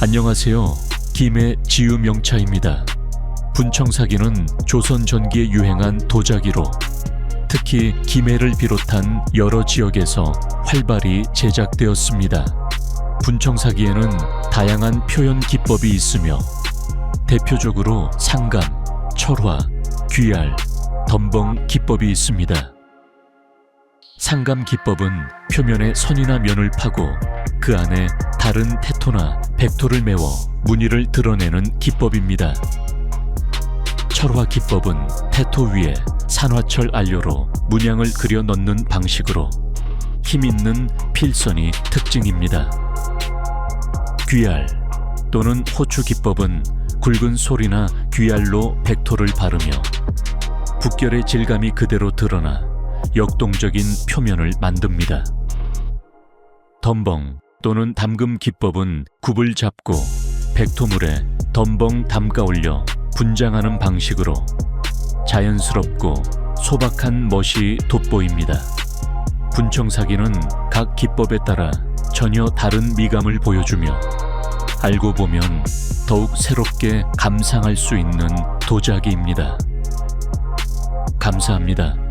안녕하세요. 김해 지유명차입니다. 분청사기는 조선 전기에 유행한 도자기로 특히 김해를 비롯한 여러 지역에서 활발히 제작되었습니다. 분청사기에는 다양한 표현 기법이 있으며 대표적으로 상감, 철화, 귀알, 덤벙 기법이 있습니다. 상감 기법은 표면에 선이나 면을 파고 그 안에 다른 태토나 백토를 메워 무늬를 드러내는 기법입니다. 철화 기법은 태토 위에 산화철 안료로 문양을 그려 넣는 방식으로 힘 있는 필선이 특징입니다. 귀알 또는 호추 기법은 굵은 솔이나 귀알로 백토를 바르며 북결의 질감이 그대로 드러나 역동적인 표면을 만듭니다. 덤벙 또는 담금 기법은 굽을 잡고 백토물에 덤벙 담가 올려 분장하는 방식으로 자연스럽고 소박한 멋이 돋보입니다. 분청사기는 각 기법에 따라 전혀 다른 미감을 보여주며 알고 보면 더욱 새롭게 감상할 수 있는 도자기입니다. 감사합니다.